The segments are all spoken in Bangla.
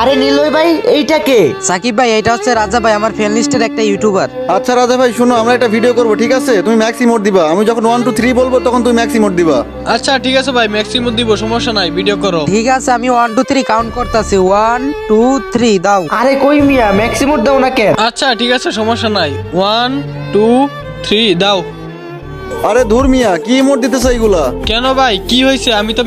আরে নিলয় ভাই এইটা কে? সাকিব ভাই এটা হচ্ছে রাজা ভাই আমার ফ্রেন্ড লিস্টের একটা ইউটিউবার আচ্ছা রাজা ভাই শুনো আমরা একটা ভিডিও করব ঠিক আছে? তুমি ম্যাক্সি মোড দিবা। আমি যখন ওয়ান টু থ্রি বলব তখন তুমি ম্যাক্সি মোড দিবা। আচ্ছা ঠিক আছে ভাই ম্যাক্সিমাম দিব সমস্যা নাই ভিডিও করো। ঠিক আছে আমি ওয়ান টু থ্রি কাউন্ট করতেছি। ওয়ান টু থ্রি দাও। আরে কই মিয়া ম্যাক্সিমোর দাও না কেন? আচ্ছা ঠিক আছে সমস্যা নাই। ওয়ান টু থ্রি দাও। আরে ধুর মিয়া কি মোড দিতেছো এইগুলা? কেন ভাই? কি হয়েছে আমি তো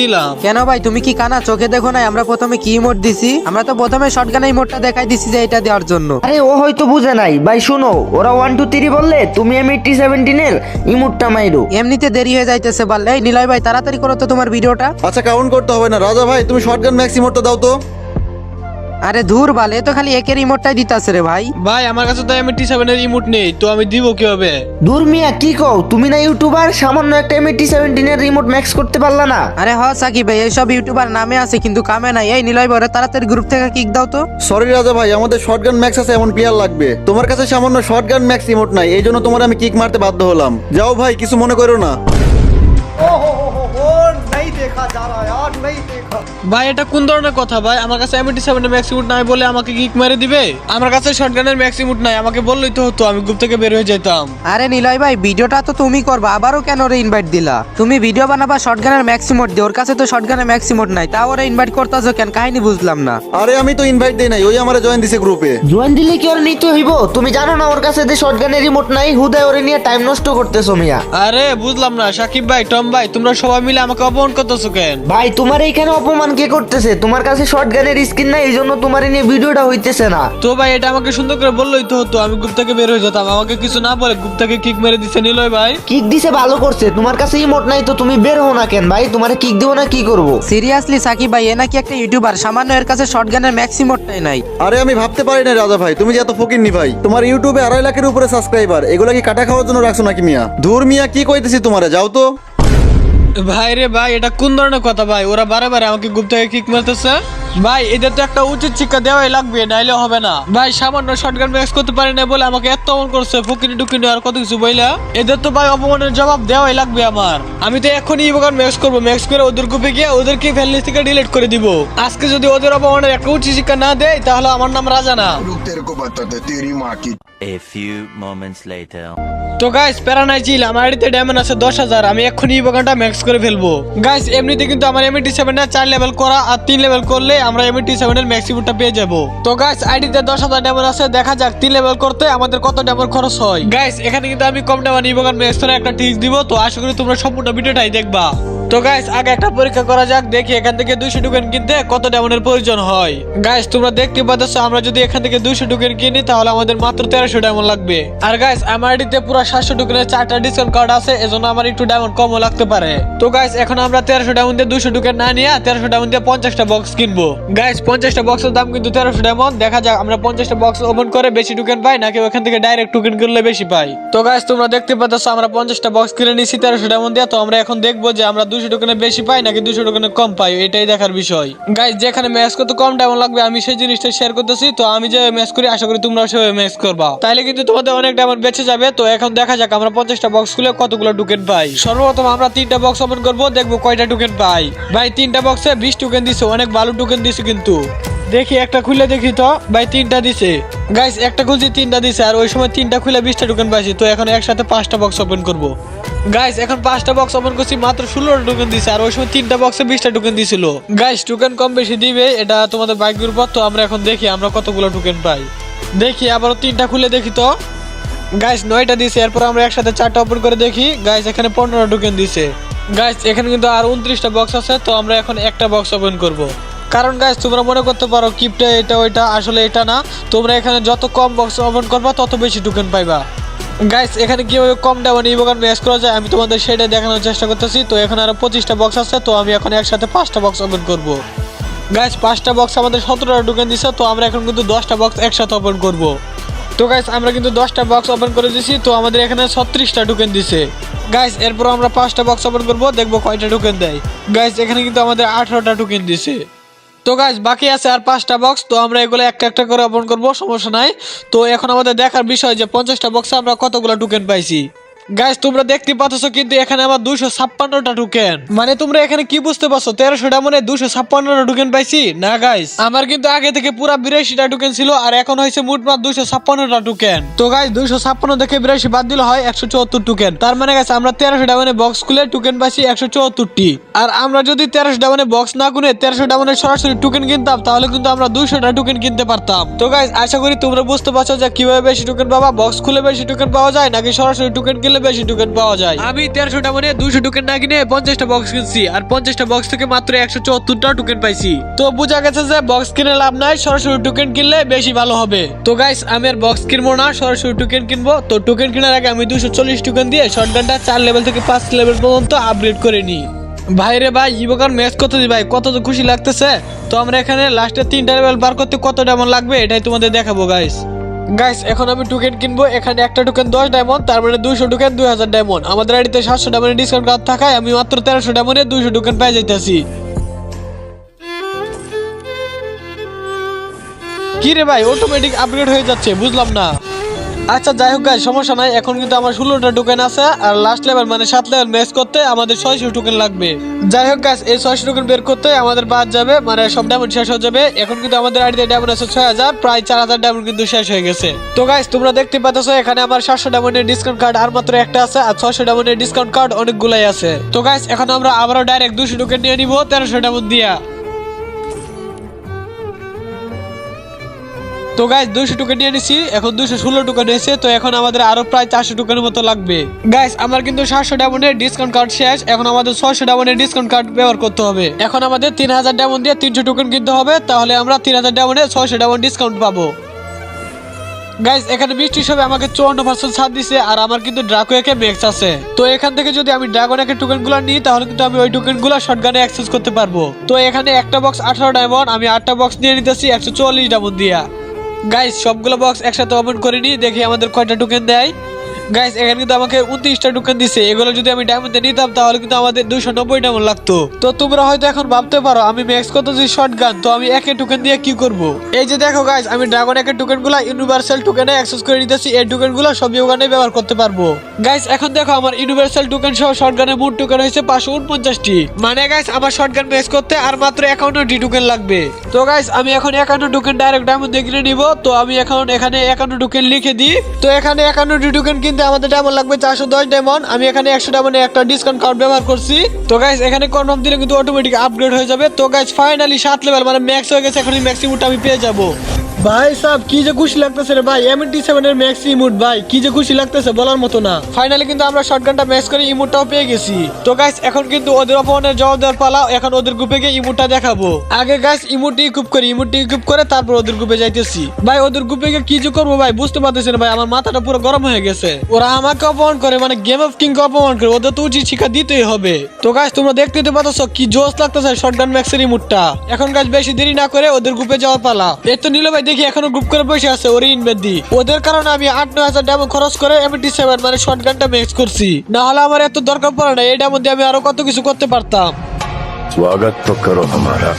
দিলাম। কেন ভাই তুমি কি কানা? চোখে দেখো নাই আমরা প্রথমে কি মোড দিছি? আমরা তো প্রথমে শর্টগান এই মোডটা দেখাই দিছি যে এটা দেওয়ার জন্য। আরে ও হয়তো বুঝে নাই। ভাই শুনো ওরা ওয়ান টু থ্রি বললে তুমি এম এইটটি সেভেন্টিনের ইমুটটা মাইরো। এমনিতে দেরি হয়ে যাইতেছে বললে এই নিলয় ভাই তাড়াতাড়ি করো তো তোমার ভিডিওটা। আচ্ছা কাউন্ট করতে হবে না। রাজা ভাই তুমি শর্টগান ম্যাক্সি মোডটা দাও তো। আরে ধুর বালে এ তো খালি একের ইমোটটাই দিতাছে রে ভাই। ভাই আমার কাছে তো এমএটি সেভেনের ইমোট নেই তো আমি দিব কীভাবে? দূর মিয়া কি কও? তুমি না ইউটিউবার সামান্য একটা এম এইটটি সেভেন্টিনের রিমোট ম্যাক্স করতে পারলা না। আরে হ সাকিব ভাই এইসব ইউটিউবার নামে আছে কিন্তু কামে নাই। এই নিলয় ওরে তাড়াতাড়ি গ্রুপ থেকে কিক দাও তো। সরি রাজা ভাই আমাদের শর্টগান ম্যাক্স আছে এমন প্লেয়ার লাগবে। তোমার কাছে সামান্য শর্টগান ম্যাক্স ইমোট নাই এই জন্য তোমার আমি কিক মারতে বাধ্য হলাম। যাও ভাই কিছু মনে করো না। ভাই এটা কোন ধরনের কথা ভাই? আমার কাছে এমএটি সেভেনের ম্যাক্সিমুট নাই বলে আমাকে কিক মেরে দিবে? আমার কাছে শর্টগানের ম্যাক্সিমুট নাই আমাকে বললেই তো হতো আমি গ্রুপ থেকে বের হয়ে যেতাম আরে নিলয় ভাই ভিডিওটা তো তুমি করবা আবারও কেন ওরে ইনভাইট দিলা? তুমি ভিডিও বানাবা শর্টগানের ম্যাক্সিমোড দিয়ে ওর কাছে তো শর্টগানের ম্যাক্সিমোড নাই তা ওরে ইনভাইট করতেছো কেন? কাহিনী বুঝলাম না। আরে আমি তো ইনভাইট দেই নাই ওই আমারে জয়েন দিছে গ্রুপে জয়েন দিলে কি ওর নিতে হইব? তুমি জানো না ওর কাছে যে শর্টগানের রিমোট নাই হুদায় ওরে নিয়ে টাইম নষ্ট করতেছো মিয়া। আরে বুঝলাম না সাকিব ভাই টম ভাই তোমরা সবাই মিলে আমাকে অপমান করতেছো কেন? ভাই তোমার এইখানে অপমান কে করতেছে? তোমার কাছে শর্টগানের স্কিন নাই এই জন্য তোমার নিয়ে ভিডিওটা হইতেছে না। তো ভাই এটা আমাকে সুন্দর করে বললেই তো হতো আমি গ্রুপ থেকে বের হয়ে যেতাম। আমাকে কিছু না বলে গ্রুপ থেকে কিক মেরে দিছে নিলয় ভাই। কিক দিছে ভালো করছে। তোমার কাছে ইমোট নাই তো তুমি বের হও না কেন ভাই? তোমার কিক দিব না কি করব? সিরিয়াসলি সাকিব ভাই এ নাকি একটা ইউটিউবার সামান্য এর কাছে শর্টগানের ম্যাক্সিমোডটাই নাই আরে আমি ভাবতে পারি না রাজা ভাই তুমি যে এত ফকির নি ভাই। তোমার ইউটিউবে আড়াই লাখের উপরে সাবস্ক্রাইবার এগুলা কি কাটা খাওয়ার জন্য রাখছো নাকি মিয়া? ধুর মিয়া কি কইতেছি তোমারে? যাও তো। ভাই রে ভাই, এটা কোন ধরনের কথা ভাই? ওরা বারে বারে আমাকে গুপ্ত কিক মারতেছে। ভাই এদের তো একটা উচিত শিক্ষা দেওয়াই লাগবে, নাইলে হবে না। ভাই, সামান্য শর্টগান ম্যাক্স করতে পারি না বলে আমাকে এত অপমান করছে, ফুকিনি টুকিনি আর কত কিছু বইলা। এদের তো ভাই অপমানের জবাব দেওয়াই লাগবে আমার। আমি তো এখনই ইবগান ম্যাক্স করব ম্যাক্স করে ওদের গ্রুপে গিয়ে ওদেরকে ফ্যামিলি থেকে ডিলিট করে দিব। আজকে যদি ওদের অপমানের একটা উচিত শিক্ষা না দেয়, তাহলে আমার নাম রাজা না A few moments later. তো গাইস প্যারা নাই চিল আমার আইডিতে ডায়মন্ড আছে দশ হাজার, আমি এক্ষুনি ইবোগানটা ম্যাক্স করে ফেলব। গাইস এমনিতে কিন্তু আমার এমএটি সেভেন চার লেভেল করা আর তিন লেভেল করলে আমরা এমএটি সেভেন এর ম্যাক্সিমামটা পেয়ে যাব। তো গাইস আইডিতে দশ হাজার ডায়মন্ড আছে, দেখা যাক তিন লেভেল করতে আমাদের কত ডায়মন্ড খরচ হয়। গাইস এখানে কিন্তু আমি কম ডায়মন্ড ইবোগান ম্যাক্স করে একটা টিক্স দিব, তো আশা করি তোমরা সম্পূর্ণ ভিডিওটাই দেখবা। তো গাইস আগে একটা পরীক্ষা করা যাক, দেখি এখান থেকে দুইশো টোকেন কিনতে কত ডায়মন্ডের প্রয়োজন হয়। গাইস তোমরা দেখতে পাচ্ছ, আমরা যদি এখান থেকে দুইশো টোকেন কিনি, তাহলে আমাদের মাত্র তেরোশো ডায়মন্ড লাগবে। আর গাইস আমার আইডিতে পুরো সাতশো টোকেনের চারটা ডিসকাউন্ট কার্ড আছে, এজন্য আমার একটু ডায়মন্ড কমও লাগতে পারে। তো গাইস এখন আমরা তেরোশো ডায়মন্ড দিয়ে দুশো টোকেন না নিয়ে তেরোশো ডায়মন্ড দিয়ে পঞ্চাশটা বক্স কিনবো। গাইস পঞ্চাশটা বক্সের দাম কিন্তু তেরোশো ডায়মন্ড দেখা যাক, আমরা পঞ্চাশটা বক্স ওপেন করে বেশি টুকেন পাই নাকি ওখান থেকে ডাইরেক্ট টুকেন কিনলে বেশি পাই। তো গাইস তোমরা দেখতে পাচ্ছ, আমরা পঞ্চাশটা বক্স কিনে নিছি তেরোশো ডায়মন্ড দিয়ে। তো আমরা এখন দেখব যে আমরা দুশো টোকেনে বেশি পাই নাকি দুশো টোকেনে কম পাই, এটাই দেখার বিষয়। গাইস যেখানে ম্যাচ করতে কম ডায়মন্ড লাগবে, আমি সেই জিনিসটা শেয়ার করতেছি। তো আমি যে ম্যাচ করি, আশা করি তোমরাও সেভাবে ম্যাচ করবা। তাহলে কিন্তু তোমাদের অনেক ডায়মন্ড বেঁচে যাবে। তো এখন দেখা যাক, আমরা পঞ্চাশটা বক্স খুলে কতগুলো টোকেন পাই। সর্বপ্রথম আমরা তিনটা বক্স ওপেন করব, দেখব কয়টা টোকেন পাই। ভাই, তিনটা বক্সে বিশ টুকেন দিছে, অনেক ভালো টুকেন দিছে কিন্তু। দেখি, একটা খুলে দেখি তো, ভাই, তিনটা দিছে। গাইস একটা খুলছি, তিনটা দিছে, আর ওই সময় তিনটা খুলে বিশটা টোকেন পাইছি, তো এখন একসাথে পাঁচটা বক্স ওপেন করব। গাইস এখন পাঁচটা বক্স ওপেন করছি, মাত্র ষোলোটা টোকেন দিছে, আর ওই সময় তিনটা বক্সে বিশটা টোকেন দিছিল। গাইস টোকেন কম বেশি দিবে, এটা তোমাদের বাইকের উপর, তো আমরা এখন দেখি আমরা কতগুলো টোকেন পাই। দেখি, আবারও তিনটা খুলে দেখি তো। গাইস নয়টা দিছে, এরপর আমরা একসাথে চারটা ওপেন করে দেখি। গাইস এখানে পনেরো টোকেন দিছে। গাইস এখানে কিন্তু আর উনত্রিশটা বক্স আছে, তো আমরা এখন একটা বক্স ওপেন করব। কারণ গাইস তোমরা মনে করতে পারো কিপটা এটা ওইটা আসলে এটা না। তোমরা এখানে যত কম বক্স ওপেন করবা, তত বেশি টোকেন পাইবা। গাইস এখানে কীভাবে কম ডায়মন্ড ইবোগান ম্যাচ করা যায়, আমি তোমাদের সেটা দেখানোর চেষ্টা করতেছি। তো এখানে আরও পঁচিশটা বক্স আছে, তো আমি এখন একসাথে পাঁচটা বক্স ওপেন করব। গাইস পাঁচটা বক্স আমাদের সতেরোটা টোকেন দিছে, তো আমরা এখন কিন্তু দশটা বক্স একসাথে ওপেন করব। তো গাইস আমরা কিন্তু দশটা বক্স ওপেন করে দিছি, তো আমাদের এখানে ছত্রিশটা টোকেন দিছে। গাইস এরপর আমরা পাঁচটা বক্স ওপেন করব, দেখব কয়টা টোকেন দেয়। গাইস এখানে কিন্তু আমাদের আঠারোটা টোকেন দিছে। তো গাইস বাকি আছে আর পাঁচটা বক্স তো আমরা এগুলো একটা একটা করে ওপেন করব, সমস্যা নাই। তো এখন আমাদের দেখার বিষয় যে পঞ্চাশটা বক্সে আমরা কতগুলো টোকেন পাইছি। গাইস তোমরা দেখতে পাচ্ছ কিন্তু এখানে আমার দুশো ছাপ্পান্নটা টোকেন মানে তোমরা এখানে কি বুঝতে পারছ? তেরোশোটা মানে দুশো ছাপ্পান্নটা টোকেন পাইছি? না গাইস আমার কিন্তু আগে থেকে পুরা বিরাশিটা টোকেন ছিল আর এখন হয়েছে মোট মাত্র দুশো ছাপ্পান্নটা টোকেন তো গাইস দুশো ছাপ্পান্ন থেকে বিরাশি বাদ দিলে হয় একশো চুয়াত্তর টোকেন তার মানে গাইস আমরা তেরোশোটা মানে বক্স খুলে টোকেন পাইছি একশো চুয়াত্তরটি। আর আমরা যদি তেরোশোটা মানে বক্স না গুনে তেরোশোটা মানে সরাসরি টোকেন কিনতাম, তাহলে কিন্তু আমরা দুশোটা টোকেন কিনতে পারতাম। তো গাইস আশা করি তোমরা বুঝতে পারছ যে কীভাবে বেশি টোকেন পাবা? বক্স খুলে বেশি টোকেন পাওয়া যায় নাকি সরাসরি টোকেন কিনলে বেশি টোকেন পাওয়া যায়। আমি তেরোশোটা মানে দুশো টোকেন না কিনে পঞ্চাশটা বক্স কিনছি আর পঞ্চাশটা বক্স থেকে মাত্র একশো চুয়াত্তরটা টোকেন পাইছি। তো বোঝা গেছে যে বক্স কিনে লাভ নাই সরাসরি টোকেন কিনলে বেশি ভালো হবে। তো গাইস আমি আর বক্স কিনবো না সরাসরি টোকেন কিনবো। তো টোকেন কেনার আগে আমি দুশো চল্লিশ টোকেন দিয়ে শর্টগানটা চার লেভেল থেকে পাঁচ লেভেল পর্যন্ত আপগ্রেড করে নিই। ভাই রে ভাই ইবোকার ম্যাচ কত দি ভাই কত খুশি লাগতেছে। তো আমরা এখানে লাস্টে তিনটা লেভেল বার করতে কত ডায়মন্ড লাগবে এটাই তোমাদের দেখাবো গাইস গাইস এখন আমি টুকেন কিনবো, এখানে একটা টোকেন দশ ডায়মন্ড তার মানে দুইশো টোকেন দুই হাজার ডায়মন্ড আমাদের আইডিতে সাতশো ডায়মন্ডের ডিসকাউন্ট কার্ড থাকায় আমি মাত্র তেরোশো ডায়মন্ডে দুইশো টোকেন পেয়ে যাইতেছি। কি রে ভাই অটোমেটিক আপগ্রেড হয়ে যাচ্ছে, বুঝলাম না। আচ্ছা যাই হোক গাইস সমস্যা নাই। এখন কিন্তু আমার ষোলোটা টোকেন আছে, আর লাস্ট লেভেল মানে সাত লেভেল ম্যাচ করতে আমাদের ছয়শো টোকেন লাগবে। যাই হোক গাইস এই ছয়শো টোকেন বের করতে আমাদের বাদ যাবে মানে সব ডায়মন্ড শেষ হয়ে যাবে। এখন কিন্তু আমাদের আইডিতে ডায়মন্ড আছে ছয় হাজার, প্রায় চার হাজার ডায়মন্ড কিন্তু শেষ হয়ে গেছে। তো গাইস তোমরা দেখতে পাচ্ছ এখানে আমার সাতশো ডায়মন্ডের ডিসকাউন্ট কার্ড আর মাত্র একটা আছে, আর ছয়শো ডায়মন্ডের ডিসকাউন্ট কার্ড অনেকগুলাই আছে। তো গাইস এখন আমরা আবারও ডাইরেক্ট দুশো টোকেন নিয়ে নিবো, তেরোশো ডায়মন্ড দিয়া। তো গাইজ দুশো টোকেন নিয়ে নিছি এখন দুশো ষোলো টোকেন হয়েছে তো এখন আমাদের আরও প্রায় চারশো টোকেনের মতো লাগবে। গাইজ আমার কিন্তু সাতশো ডায়মন্ডের ডিসকাউন্ট কার্ড শেষ, এখন আমাদের ছয়শো ডায়মন্ডের ডিসকাউন্ট কার্ড ব্যবহার করতে হবে। এখন আমাদের তিন হাজার ডায়মন্ড দিয়ে তিনশো টোকেন কিনতে হবে, তাহলে আমরা তিন হাজার ডায়মন্ডে ছয়শো ডায়মন্ড ডিসকাউন্ট পাবো। গাইজ এখানে বৃষ্টির সবে আমাকে চুয়ান্ন পার্সেন্ট ছাড় দিছে, আর আমার কিন্তু ড্রাকো একে ম্যাক্স আছে। তো এখান থেকে যদি আমি ড্রাগন একে টোকেনগুলো নিই, তাহলে কিন্তু আমি ওই টোকেনগুলো শর্টগানে অ্যাক্সেস করতে পারব। তো এখানে একটা বক্স আঠারো ডায়মন্ড, আমি আটটা বক্স নিয়ে নিতেছি, একশো চুয়াল্লিশ ডায়মন্ড দিয়া। গাইস সবগুলো বক্স একসাথে ওপেন করে নিই দেখি আমাদের কয়টা টোকেন দেয়। গাইস এখানে কিন্তু আমাকে উনত্রিশটা টোকেন দিছে। এগুলো যদি আমি ডায়মন্ডে নিতাম, তাহলে কিন্তু আমাদের দুশো নব্বই ডায়মন্ড লাগতো। তো তোমরা হয়তো এখন ভাবতে পারো, আমি ম্যাক্স কত যে শর্ট গান তো আমি একে টোকেন দিয়ে কি করব? এই যে দেখো গাইস আমি ড্রাগন একের টোকেনগুলো ইউনিভার্সাল টোকেনে অ্যাক্সেস করে নিতেছি। এই টোকেনগুলো সব ওখানে ব্যবহার করতে পারব। গাইস এখন দেখো, আমার ইউনিভার্সাল টোকেন সহ শর্ট গানের মোট টোকেন হয়েছে পাঁচশো উনপঞ্চাশটি। মানে গাইস আমার শর্ট গান ম্যাক্স করতে আর মাত্র একাউন্নটি টোকেন লাগবে। তো গাইস আমি এখন একান্ন টোকেন ডাইরেক্ট ডায়মন্ড দিয়ে কিনে নিব। তো আমি এখন এখানে একান্ন টোকেন লিখে দিই। তো এখানে একান্নটি টোকেন কিনতে আমাদের ডায়মন্ড লাগবে চারশো দশ ডায়মন্ড আমি এখানে একশো ডায়মন্ডে একটা ডিসকাউন্ট কার্ড ব্যবহার করছি। তো গাইস এখানে কনফার্ম দিলে কিন্তু অটোমেটিক আপগ্রেড হয়ে যাবে। তো গাইস ফাইনালি সাত লেভেল মানে ম্যাক্স হয়ে গেছে এখন ম্যাক্সিমুমটা আমি পেয়ে যাব। ভাই সাহেব, কি যে খুশি লাগতেছে রে ভাই এমএনটি সেভেন এর ম্যাক্স ইমোট ভাই, কি যে খুশি লাগতেছে বলার মতো না। ফাইনালি কিন্তু আমরা শর্টগানটা ম্যাক্স করে ইমোটটাও পেয়ে গেছি। তো গাইস এখন কিন্তু ওদের অপমানের জবাব দেওয়ার পালা, এখন ওদের গ্রুপে গিয়ে ইমোটটা দেখাবো। আগে গাইস ইমোটটি ইকুপ করি ইমোটটি ইকুপ করে তারপর ওদের গ্রুপে যাইতেছি। ভাই, ওদের গ্রুপে গিয়ে কি যে করব ভাই, বুঝতে পারতেছি না ভাই, আমার মাথাটা পুরো গরম হয়ে গেছে। ওরা আমাকে অপমান করে মানে গেম অফ কিং অপমান করে, ওদের তো উচিত শিক্ষা দিতেই হবে। তো গাইস তোমরা দেখতে তো পাচ্ছ কি জোশ লাগতেছে শর্টগান ম্যাক্সের ইমোটটা এখন গাইস বেশি দেরি না করে ওদের গ্রুপে যাওয়ার পালা। এই তো নীল ভাই দেখি এখনও গ্রুপ করে বসে আছে ওর ইনভেন্ট দি। ওদের কারণে আমি আট, নয় হাজার ডায়মন্ড খরচ করে এমটি সেভেন মানে শর্ট গানটা ম্যাক্স করছি। না হলে আমার এত দরকার পড়ে না, এই ডায়মন্ড দিয়ে আমি আরও কত কিছু করতে পারতাম। স্বাগত করো আমারা।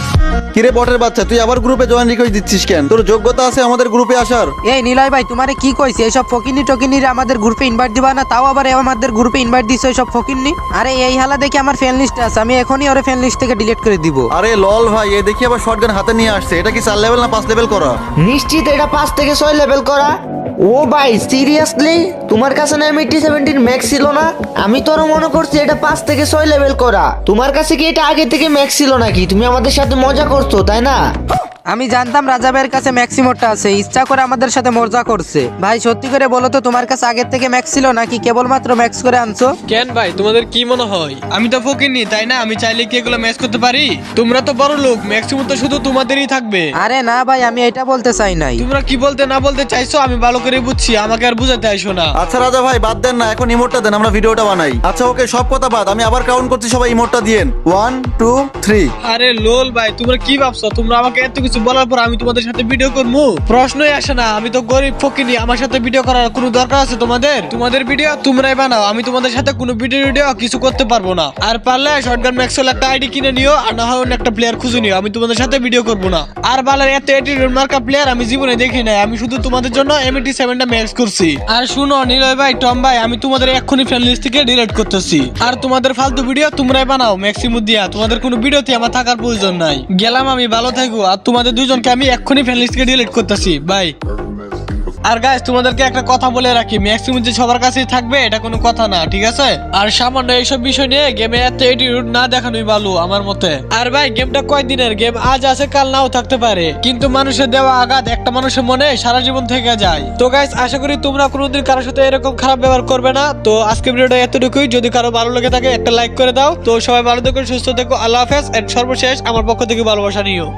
কিরে বটের বাচ্চা তুই আবার গ্রুপে জয়েন রিকোয়েস্ট দিচ্ছিস কেন? তোর যোগ্যতা আছে আমাদের গ্রুপে আসার। এই নিলয় ভাই তোমারে কি কইছে? এইসব ফকিনি টকিনির আমাদের গ্রুপে ইনভাইট দিবা না তাও আবার আমাদের গ্রুপে ইনভাইট দিছো এইসব ফকিনি আরে এই হালা দেখি আমার ফ্রেন্ড লিস্ট আছে আমি এখনই ওরে ফ্রেন্ড লিস্ট থেকে ডিলিট করে দিব। আরে লল ভাই এ দেখি আবার শর্টগান হাতে নিয়ে আসছে এটা কি চার লেভেল না পাঁচ লেভেল করা? নিশ্চিত এটা পাঁচ থেকে ছয় লেভেল করা। ও ভাই সিরিয়াসলি তোমার কাছে না এমএটি সেভেন্টিন ম্যাক্স ছিল না? আমি তোর মনে করছি এটা পাঁচ থেকে ছয় লেভেল করা। তোমার কাছে কি এটা আগে থেকে ম্যাক্স ছিল নাকি? তুমি আমাদের সাথে মজা করছ, তাই না? আমি জানতাম রাজা ভাইয়ের কাছে ম্যাক্সিমোরটা আছে। ইচ্ছা করে আমাদের সাথে মজা করছে। ভাই সত্যি করে বলো তো তোমার কাছে আগের থেকে ম্যাক্স ছিল নাকি কেবলমাত্র ম্যাক্স করে আনছো? কেন ভাই তোমাদের কি মনে হয়? আমি তো ফকিনি তাই না? আমি চাইলে কি এগুলো ম্যাচ করতে পারি? তোমরা তো বড় লোক ম্যাক্সিমাম তো শুধু তোমাদেরই থাকবে। আরে না ভাই আমি এটা বলতে চাই নাই। তোমরা কি বলতে না বলতে চাইছো আমি ভালো করে বুঝছি আমাকে আর বুঝাতে আইসো না। আচ্ছা রাজা ভাই বাদ দেন না এখন ইমোটটা দেন আমরা ভিডিওটা বানাই। আচ্ছা ওকে সব কথা বাদ আমি আবার কাউন্ট করছি সবাই ইমোটটা দিয়েন। ওয়ান টু থ্রি আরে লোল ভাই তোমরা কি ভাবছ? তোমরা আমাকে এত কিছু কিছু বলার পর আমি তোমাদের সাথে ভিডিও করব। প্রশ্নই আসে না, আমি তো গরিব ফকিনি, আমার সাথে ভিডিও করার কোনো দরকার আছে তোমাদের? তোমাদের ভিডিও তোমরাই বানাও, আমি তোমাদের সাথে কোনো ভিডিও ভিডিও কিছু করতে পারব না। আর পারলে শর্টগান ম্যাক্সেল একটা আইডি কিনে নিও, আর না হয় অন্য একটা প্লেয়ার খুঁজে নিও, আমি তোমাদের সাথে ভিডিও করব না। আর বালার এত এটিটিউড মার্কা প্লেয়ার আমি জীবনে দেখি নাই, আমি শুধু তোমাদের জন্য এমএটি সেভেনটা ম্যাক্স করছি। আর শুনো, নিলয় ভাই, টম ভাই, আমি তোমাদের এক্ষুনি ফ্রেন্ড লিস্ট থেকে ডিলিট করতেছি। আর তোমাদের ফালতু ভিডিও তোমরাই বানাও ম্যাক্সিমু দিয়া, তোমাদের কোনো ভিডিওতে আমার থাকার প্রয়োজন নাই। গেলাম আমি, ভালো থাকব আর তোমাদের দুজনকে আমি এক্ষুনি ফ্রেন্ড লিস্ট থেকে ডিলিট করতেছি বাই আর গাইস তোমাদেরকে একটা কথা বলে রাখি ম্যাক্সিমাম যে সবার কাছেই থাকবে, এটা কোনো কথা না, ঠিক আছে? আর সামান্য এইসব বিষয় নিয়ে গেমে এত এটিটিউড না দেখানোই ভালো, আমার মতে। আর ভাই গেমটা কয়দিনের? গেম আজ আছে, কাল নাও থাকতে পারে। কিন্তু মানুষের দেওয়া আঘাত একটা মানুষের মনে সারা জীবন থেকে যায়। তো গাইস আশা করি তোমরা কোনোদিন কারোর সাথে এরকম খারাপ ব্যবহার করবে না। তো আজকে ভিডিওটা এতটুকুই। যদি কারও ভালো লেগে থাকে, একটা লাইক করে দাও। তো সবাই ভালো থেকো, সুস্থ থেকো, আল্লাহ হাফেজ এন্ড সর্বশেষ আমার পক্ষ থেকে ভালোবাসা নিও।